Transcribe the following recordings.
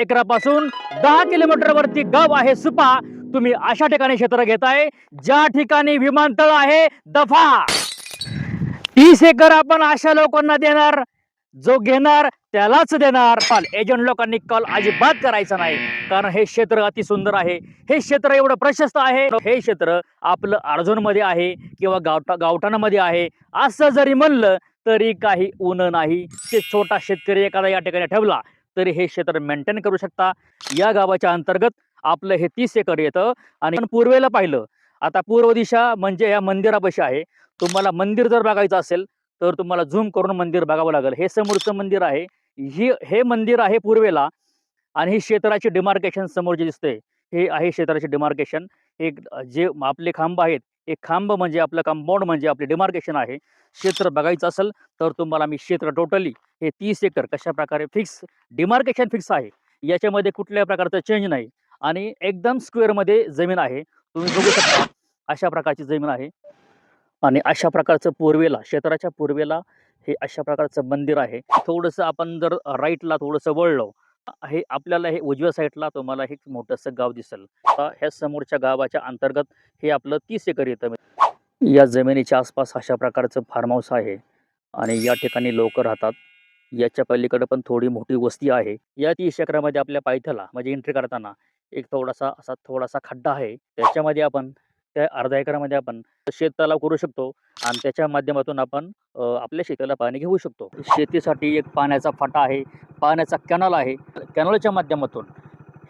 एकरापासून दहा किलोमीटर वरती गाव आहे सुपा. तुम्ही अशा ठिकाणी क्षेत्र घेताय ज्या ठिकाणी विमानतळ आहे दफा. तीस एकर आपण अशा लोकांना देणार जो घेणार त्यालाच देणार. पण एजंट लोकांनी कॉल अजिबात करायचा नाही. कारण हे क्षेत्र अति सुंदर आहे. हे क्षेत्र एवढं प्रशस्त आहे. हे क्षेत्र आपलं अर्जुनमध्ये आहे किंवा गावठा गावठाणामध्ये आहे. असं जरी म्हणलं तरी काही ऊन नाही. ते छोटा शेतकरी एखादा या ठिकाणी ठेवला तरी हे क्षेत्र मेंटेन करू शकता. या गावाच्या अंतर्गत आपलं हे तीस एकर येतं आणि पूर्वेला पाहिलं. आता पूर्व दिशा म्हणजे या मंदिरापाशी आहे. तुम्हाला मंदिर जर बघायचं असेल तर तुम्हाला झूम करून मंदिर बघावं लागेल. हे समोरचं मंदिर आहे. ही हे मंदिर आहे पूर्वेला आणि ही क्षेत्राची डिमार्केशन समोर जे दिसते. हे आहे क्षेत्राचे डिमार्केशन हे जे आपले खांब आहेत एक खांब म्हणजे आपलं कंपाऊंड म्हणजे आपले डिमार्केशन आहे. क्षेत्र बघायचं असेल तर तुम्हाला मी क्षेत्र टोटली हे तीस एकर कशा प्रकारे फिक्स डिमार्केशन फिक्स आहे. याच्यामध्ये कुठल्या प्रकारचं चेंज नाही. आणि एकदम स्क्वेअरमध्ये जमीन आहे. तुम्ही बघू शकता अशा प्रकारची जमीन आहे. आणि अशा प्रकारचं पूर्वेला क्षेत्राच्या पूर्वेला हे अशा प्रकारचं मंदिर आहे. थोडंसं आपण जर राईटला थोडंसं वळलो हे आपल्याला हे उजव्या साईडला तुम्हाला हे मोठंसं गाव दिसेल. ह्या समोरच्या गावाच्या अंतर्गत हे आपलं तीस एकर येतं. या जमिनीच्या आसपास अशा प्रकारचं फार्म हाऊस आहे आणि या ठिकाणी लोक राहतात. याच्या पलीकडे पण थोडी मोठी वस्ती आहे. या तीस एकरामध्ये आपल्या पायथ्याला म्हणजे एंट्री करताना एक थोडासा असा थोडासा खड्डा आहे. त्याच्यामध्ये आपण त्या अर्धा एकरामध्ये आपण शेत तलाव करू शकतो आणि त्याच्या माध्यमातून आपण आपल्या शेताला पाणी घेऊ शकतो. शेतीसाठी एक पाण्याचा फाटा आहे. पाण्याचा कॅनल आहे. कॅनलच्या माध्यमातून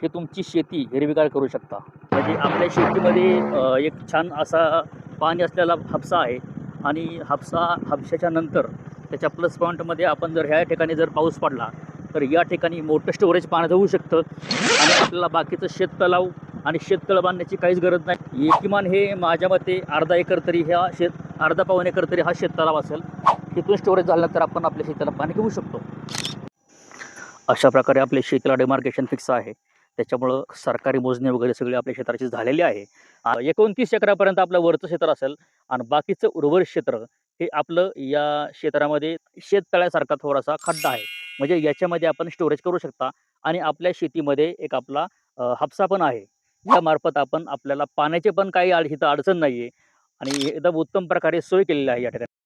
हे तुमची शेती हिरवीगार करू शकता. म्हणजे आपल्या शेतीमध्ये एक छान असा पाणी असलेला हापसा आहे आणि हापसा हापशाच्या नंतर त्याच्या प्लस पॉईंटमध्ये आपण जर ह्या ठिकाणी जर पाऊस पडला तर या ठिकाणी मोठं स्टोरेज पाण्यात होऊ शकतं आणि आपल्याला बाकीचं शेततलाव आणि शेततळ बांधण्याची काहीच गरज नाही. हे किमान हे माझ्या मते अर्धा एकर तरी ह्या शेत अर्धा पाऊन एकर तरी हा शेततलाव असेल तिथून स्टोरेज झाल्यानंतर आपण आपल्या शेताला पाणी घेऊ शकतो. अशा प्रकारे आपल्या शेतीला डिमार्केशन फिक्स आहे. त्याच्यामुळं सरकारी मोजणी वगैरे सगळी आपल्या क्षेत्राची झालेली आहे. एकोणतीस एकरापर्यंत आपलं वरचं क्षेत्र असेल आणि बाकीचं उर्वरित क्षेत्र हे आपलं या क्षेत्रामध्ये शेततळ्यासारखा थोडासा खड्डा आहे. म्हणजे याच्यामध्ये आपण स्टोरेज करू शकता आणि आपल्या शेतीमध्ये एक आपला हापसा पण आहे. यामार्फत आपण आपल्याला पाण्याचे पण काही इथं अडचण नाही आहे आणि एकदम उत्तम प्रकारे सोय केलेली आहे या ठिकाणी.